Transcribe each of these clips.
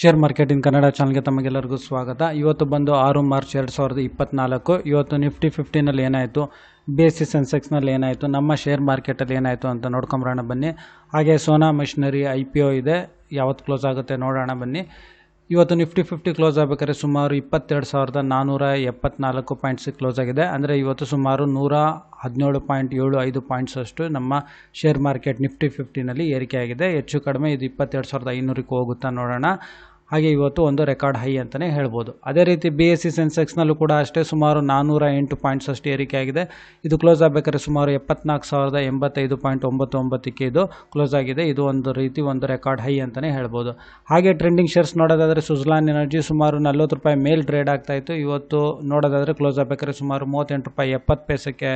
Share market in Kannada ಚಾನಲ್ಗೆ ತಮಗೆಲ್ಲರಿಗೂ ಸ್ವಾಗತ. ಇವತ್ತು ಬಂದು ಆರು ಮಾರ್ಚ್ ಎರಡು ಸಾವಿರದ ಇಪ್ಪತ್ನಾಲ್ಕು. ಇವತ್ತು ನಿಫ್ಟಿ ಫಿಫ್ಟಿನಲ್ಲಿ ಏನಾಯಿತು? ಬಿ ಎಸ್ ಸಿ ಸೆನ್ಸೆಕ್ಸ್ನಲ್ಲಿ ಏನಾಯಿತು? ನಮ್ಮ ಶೇರ್ ಮಾರ್ಕೆಟಲ್ಲಿ ಏನಾಯಿತು ಅಂತ ನೋಡ್ಕೊಂಬರೋಣ ಬನ್ನಿ. ಹಾಗೆ Sona machinery I P O ಇದೆ. ಯಾವತ್ತು ಕ್ಲೋಸ್ ಆಗುತ್ತೆ ನೋಡೋಣ ಬನ್ನಿ. ಇವತ್ತು ನಿಫ್ಟಿ ಫಿಫ್ಟಿ ಕ್ಲೋಸ್ ಆಗಬೇಕಾದ್ರೆ ಸುಮಾರು ಇಪ್ಪತ್ತೆರಡು ಸಾವಿರದ ನಾನ್ನೂರ ಎಪ್ಪತ್ನಾಲ್ಕು ಪಾಯಿಂಟ್ಸ್ ಕ್ಲೋಸ್ ಆಗಿದೆ. ಅಂದರೆ ಇವತ್ತು ಸುಮಾರು ನೂರ ಹದಿನೇಳು ಪಾಯಿಂಟ್ ಏಳು ಐದು ಪಾಯಿಂಟ್ಸ್ ಅಷ್ಟು ನಮ್ಮ ಶೇರ್ ಮಾರ್ಕೆಟ್ ನಿಫ್ಟಿ ಫಿಫ್ಟಿನಲ್ಲಿ ಏರಿಕೆಯಾಗಿದೆ ಹೆಚ್ಚು ಕಡಿಮೆ ಇದು ಇಪ್ಪತ್ತೆರಡು ಸಾವಿರದ ಐನೂರಕ್ಕೆ ಹೋಗುತ್ತಾ ನೋಡೋಣ. ಹಾಗೆ ಇವತ್ತು ಒಂದು ರೆಕಾರ್ಡ್ ಹೈ ಅಂತಲೇ ಹೇಳ್ಬೋದು. ಅದೇ ರೀತಿ ಬಿ ಎಸ್ ಸಿ ಸೆನ್ಸೆಕ್ಸ್ನಲ್ಲೂ ಕೂಡ ಅಷ್ಟೇ ಸುಮಾರು ನಾನ್ನೂರ ಎಂಟು ಪಾಯಿಂಟ್ಸ್ ಅಷ್ಟು ಏರಿಕೆ ಆಗಿದೆ. ಇದು ಕ್ಲೋಸ್ ಆಗಬೇಕಾದ್ರೆ ಸುಮಾರು ಎಪ್ಪತ್ನಾಲ್ಕು ಸಾವಿರದ ಎಂಬತ್ತೈದು ಪಾಯಿಂಟ್ ಒಂಬತ್ತು ಒಂಬತ್ತಕ್ಕೆ ಇದು ಕ್ಲೋಸ್ ಆಗಿದೆ. ಇದು ಒಂದು ರೀತಿ ಒಂದು ರೆಕಾರ್ಡ್ ಹೈ ಅಂತಲೇ ಹೇಳ್ಬೋದು. ಹಾಗೆ ಟ್ರೆಂಡಿಂಗ್ ಶೇರ್ಸ್ ನೋಡೋದಾದರೆ ಸುಜ್ಲಾನ್ ಎನರ್ಜಿ ಸುಮಾರು ನಲ್ವತ್ತು ರೂಪಾಯಿ ಮೇಲ್ ಟ್ರೇಡ್ ಆಗ್ತಾಯಿತ್ತು ಇವತ್ತು ನೋಡೋದಾದರೆ ಕ್ಲೋಸ್ ಆಗಬೇಕಾದ್ರೆ ಸುಮಾರು ಮೂವತ್ತೆಂಟು ರೂಪಾಯಿ ಎಪ್ಪತ್ತು ಪೈಸಕ್ಕೆ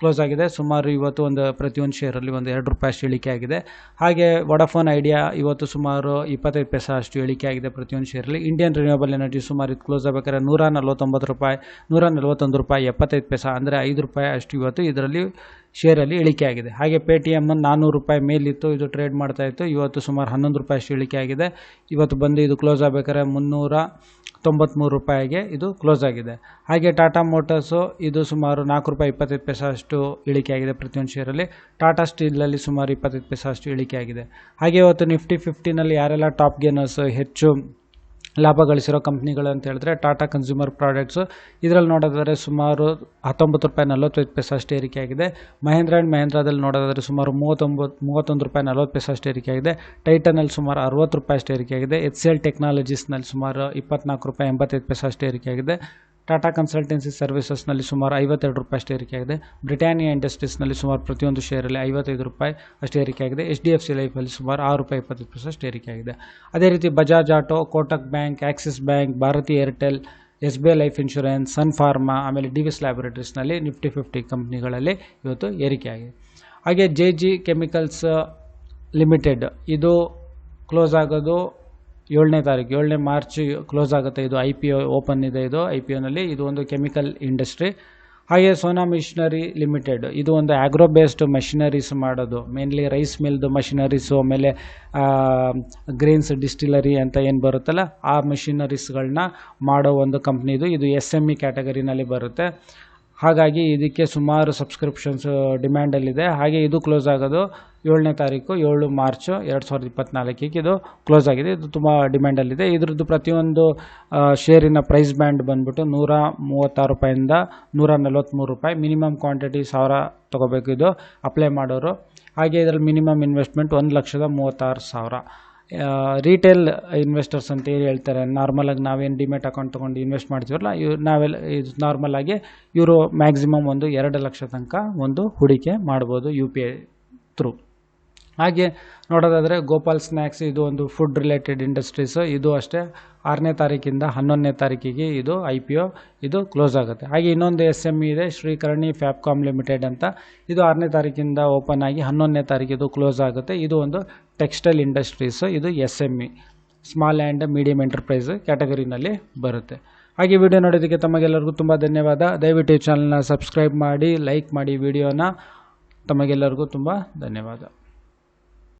ಕ್ಲೋಸ್ ಆಗಿದೆ. ಸುಮಾರು ಇವತ್ತು ಒಂದು ಪ್ರತಿಯೊಂದು ಶೇರಲ್ಲಿ ಒಂದು ಎರಡು ರೂಪಾಯಿ ಅಷ್ಟು ಇಳಿಕೆ ಆಗಿದೆ. ಹಾಗೆ ವಡಾಫೋನ್ ಐಡಿಯಾ ಇವತ್ತು ಸುಮಾರು ಇಪ್ಪತ್ತೈದು ಪೈಸೆ ಅಷ್ಟು ಇಳಿಕೆ ಆಗಿದೆ ಪ್ರತಿಯೊಂದು ಶೇರಲ್ಲಿ ಇಂಡಿಯನ್ ರಿನ್ಯೂವಬಲ್ ಎನರ್ಜಿ ಸುಮಾರು ಇದು ಕ್ಲೋಸ್ ಆಗಬೇಕಾದ್ರೆ ನೂರ ನಲ್ವತ್ತೊಂಬತ್ತು ರೂಪಾಯಿ, ನೂರ ನಲ್ವತ್ತೊಂದು ರೂಪಾಯಿ, ಎಪ್ಪತ್ತೈದು ಪೈಸೆ ಅಂದರೆ ಐದು ರೂಪಾಯಿ ಅಷ್ಟು ಇವತ್ತು ಇದರಲ್ಲಿ ಶೇರಲ್ಲಿ ಇಳಿಕೆ ಆಗಿದೆ. ಹಾಗೆ ಪೇ ಟಿ ಎಂ ನಾನ್ನೂರು ರೂಪಾಯಿ ಮೇಲಿತ್ತು. ಇದು ಟ್ರೇಡ್ ಮಾಡ್ತಾ ಇತ್ತು. ಇವತ್ತು ಸುಮಾರು ಹನ್ನೊಂದು ರೂಪಾಯಿ ಅಷ್ಟು ಇಳಿಕೆ ಆಗಿದೆ. ಇವತ್ತು ಬಂದು ಇದು ಕ್ಲೋಸ್ ಆಗಬೇಕಾದ್ರೆ ಮುನ್ನೂರ ತೊಂಬತ್ತ್ಮೂರು ರೂಪಾಯಿಗೆ ಇದು ಕ್ಲೋಸ್ ಆಗಿದೆ. ಹಾಗೆ ಟಾಟಾ ಮೋಟರ್ಸು ಇದು ಸುಮಾರು ನಾಲ್ಕು ರೂಪಾಯಿ ಇಪ್ಪತ್ತೈದು ಪೈಸೆ ಅಷ್ಟು ಇಳಿಕೆ ಆಗಿದೆ ಪ್ರತಿಯೊಂದು ಶೇರಲ್ಲಿ ಟಾಟಾ ಸ್ಟೀಲಲ್ಲಿ ಸುಮಾರು ಇಪ್ಪತ್ತೈದು ಪೈಸೆ ಅಷ್ಟು ಇಳಿಕೆ ಆಗಿದೆ. ಹಾಗೆ ಇವತ್ತು ನಿಫ್ಟಿ ಫಿಫ್ಟಿನಲ್ಲಿ ಯಾರೆಲ್ಲ ಟಾಪ್ ಗೇನರ್ಸ್ ಹೆಚ್ಚು ಲಾಭ ಗಳಿಸಿರೋ ಕಂಪ್ನಿಗಳು ಅಂತ ಹೇಳಿದ್ರೆ ಟಾಟಾ ಕನ್ಸ್ಯೂಮರ್ ಪ್ರಾಡಕ್ಟ್ಸು. ಇದರಲ್ಲಿ ನೋಡೋದಾದರೆ ಸುಮಾರು ಹತ್ತೊಂಬತ್ತು ರೂಪಾಯಿ ನಲ್ವತ್ತೈದು ಪೈಸೆ ಅಷ್ಟು ಏರಿಕೆ ಆಗಿದೆ ಮಹೇಂದ್ರ ಆ್ಯಂಡ್ ಮಹೇಂದ್ರದಲ್ಲಿ ನೋಡೋದಾದರೆ ಸುಮಾರು ಮೂವತ್ತೊಂಬತ್ತು ಮೂವತ್ತೊಂದು ರೂಪಾಯಿ ನಲ್ವತ್ತು ಪೈಸೆ ಅಷ್ಟು ಏರಿಕೆ ಆಗಿದೆ ಟೈಟನಲ್ಲಿ ಸುಮಾರು ಅರವತ್ತು ರೂಪಾಯಿ ಅಷ್ಟು ಏರಿಕೆ ಆಗಿದೆ ಎಚ್ ಸಿ ಎಲ್ ಟೆಕ್ನಾಲಜೀಸ್ನಲ್ಲಿ ಸುಮಾರು ಇಪ್ಪತ್ನಾಲ್ಕು ರೂಪಾಯಿ ಎಂಬತ್ತೈದು ಪೈಸೆ ಅಷ್ಟು ಏರಿಕೆ ಆಗಿದೆ ಟಾಟಾ ಕನ್ಸಲ್ಟೆನ್ಸಿ ಸರ್ವಿಸಸ್ನಲ್ಲಿ ಸುಮಾರು ಐವತ್ತೆರಡು ರೂಪಾಯಿ ಅಷ್ಟು ಏರಿಕೆ ಆಗಿದೆ ಬ್ರಿಟಾನಿಯಾ ಇಂಡಸ್ಟ್ರೀಸ್ನಲ್ಲಿ ಸುಮಾರು ಪ್ರತಿಯೊಂದು ಶೇರಲ್ಲಿ ಐವತ್ತೈದು ರೂಪಾಯಿ ಅಷ್ಟು ಏರಿಕೆಯಾಗಿದೆ. ಎಚ್ ಡಿ ಎಫ್ ಸಿ ಲೈಫಲ್ಲಿ ಸುಮಾರು ಆರು ರೂಪಾಯಿ ಇಪ್ಪತ್ತೈದು ಪೈಸೆ ಅಷ್ಟು ಏರಿಕೆ ಆಗಿದೆ ಅದೇ ರೀತಿ Bajaj Auto, Kotak Bank, Axis Bank, Bharti Airtel, S B I Life Insurance, Sun Pharma, ಆಮೇಲೆ ಡಿ ವಿಸ್ ಲ್ಯಾಬೊರೇಟರೀಸ್ನಲ್ಲಿ ನಿಫ್ಟಿ ಫಿಫ್ಟಿ ಕಂಪ್ನಿಗಳಲ್ಲಿ ಇವತ್ತು ಏರಿಕೆ ಆಗಿದೆ ಹಾಗೆ ಜೆ ಜಿ ಕೆಮಿಕಲ್ಸ್ ಲಿಮಿಟೆಡ್, ಇದು ಕ್ಲೋಸ್ ಆಗೋದು ಏಳನೇ ತಾರೀಕು, ಏಳನೇ ಮಾರ್ಚ್ ಕ್ಲೋಸ್ ಆಗುತ್ತೆ. ಇದು ಐ ಪಿ ಒ ಓಪನ್ ಇದೆ ಇದು. ಐ ಪಿ ಒನಲ್ಲಿ ಇದು ಒಂದು ಕೆಮಿಕಲ್ ಇಂಡಸ್ಟ್ರಿ ಹಾಗೆ ಸೋನಾ ಮಿಷನರಿ ಲಿಮಿಟೆಡ್ ಇದು ಒಂದು ಆಗ್ರೋ ಬೇಸ್ಡ್ ಮಷಿನರೀಸ್ ಮಾಡೋದು. ಮೇನ್ಲಿ ರೈಸ್ ಮಿಲ್ದು ಮೆಷಿನರೀಸು ಆಮೇಲೆ ಗ್ರೇನ್ಸ್ ಡಿಸ್ಟಿಲರಿ ಅಂತ ಏನು ಬರುತ್ತಲ್ಲ, ಆ ಮೆಷಿನರೀಸ್ಗಳನ್ನ ಮಾಡೋ ಒಂದು ಕಂಪ್ನಿದು ಇದು. ಎಸ್ ಎಂ ಇ ಕ್ಯಾಟಗರಿನಲ್ಲಿ ಬರುತ್ತೆ. ಹಾಗಾಗಿ ಇದಕ್ಕೆ ಸುಮಾರು ಸಬ್ಸ್ಕ್ರಿಪ್ಷನ್ಸ್ ಡಿಮ್ಯಾಂಡಲ್ಲಿದೆ ಹಾಗೆ ಇದು ಕ್ಲೋಸ್ ಆಗೋದು ಏಳನೇ ತಾರೀಕು, ಏಳು ಮಾರ್ಚು ಎರಡು ಸಾವಿರದ ಇಪ್ಪತ್ತ್ನಾಲ್ಕಿಗೆ ಇದು ಕ್ಲೋಸ್ ಆಗಿದೆ. ಇದು ತುಂಬ ಡಿಮ್ಯಾಂಡಲ್ಲಿದೆ ಇದ್ರದ್ದು ಪ್ರತಿಯೊಂದು ಶೇರಿನ ಪ್ರೈಸ್ ಬ್ಯಾಂಡ್ ಬಂದ್ಬಿಟ್ಟು ನೂರ ಮೂವತ್ತಾರು ರೂಪಾಯಿಂದ ನೂರ ನಲ್ವತ್ತ್ಮೂರು ರೂಪಾಯಿ. ಮಿನಿಮಮ್ ಕ್ವಾಂಟಿಟಿ ಸಾವಿರ ತೊಗೋಬೇಕು ಇದು. ಅಪ್ಲೈ ಮಾಡೋರು. ಹಾಗೆ ಇದರಲ್ಲಿ ಮಿನಿಮಮ್ ಇನ್ವೆಸ್ಟ್ಮೆಂಟ್ ಒಂದು ಲಕ್ಷದ ಮೂವತ್ತಾರು ಸಾವಿರ. ರಿಟೇಲ್ ಇನ್ವೆಸ್ಟರ್ಸ್ ಅಂತ ಏನು ಹೇಳ್ತಾರೆ. ನಾರ್ಮಲಾಗಿ ನಾವೇನು ಡಿಮೆಟ್ ಅಕೌಂಟ್ ತೊಗೊಂಡು ಇನ್ವೆಸ್ಟ್ ಮಾಡ್ತೀವಲ್ಲ, ಇವ್ ನಾವೆಲ್ಲ ಇದು ನಾರ್ಮಲಾಗಿ ಇವರು ಮ್ಯಾಕ್ಸಿಮಮ್ ಒಂದು ಎರಡು ಲಕ್ಷ ತನಕ ಒಂದು ಹೂಡಿಕೆ ಮಾಡ್ಬೋದು ಯು ಪಿ ಐ ಥ್ರೂ ಹಾಗೆ ನೋಡೋದಾದರೆ ಗೋಪಾಲ್ ಸ್ನ್ಯಾಕ್ಸ್ ಇದು ಒಂದು ಫುಡ್ ರಿಲೇಟೆಡ್ ಇಂಡಸ್ಟ್ರೀಸು ಇದು ಅಷ್ಟೇ. ಆರನೇ ತಾರೀಕಿಂದ ಹನ್ನೊಂದನೇ ತಾರೀಕಿಗೆ ಇದು ಐ ಪಿ ಒ ಇದು ಕ್ಲೋಸ್ ಆಗುತ್ತೆ. ಹಾಗೆ ಇನ್ನೊಂದು ಎಸ್ ಎಂ ಇ ಇದೆ, ಶ್ರೀಕರ್ಣಿ ಫ್ಯಾಪ್ಕಾಮ್ ಲಿಮಿಟೆಡ್ ಅಂತ. ಇದು ಆರನೇ ತಾರೀಕಿಂದ ಓಪನ್ ಆಗಿ ಹನ್ನೊಂದನೇ ತಾರೀಕು ಇದು ಕ್ಲೋಸ್ ಆಗುತ್ತೆ. ಇದು ಒಂದು ಟೆಕ್ಸ್ಟೈಲ್ ಇಂಡಸ್ಟ್ರೀಸು ಇದು S M E small and medium enterprise ಕ್ಯಾಟಗರಿನಲ್ಲಿ ಬರುತ್ತೆ. ಹಾಗೆ ವಿಡಿಯೋ ನೋಡೋದಕ್ಕೆ ತಮಗೆಲ್ಲರಿಗೂ ತುಂಬ ಧನ್ಯವಾದ. ದಯವಿಟ್ಟು ಈ ಚಾನಲ್ನ ಸಬ್ಸ್ಕ್ರೈಬ್ ಮಾಡಿ ಲೈಕ್ ಮಾಡಿ ವಿಡಿಯೋನ ತಮಗೆಲ್ಲರಿಗೂ ತುಂಬ ಧನ್ಯವಾದ.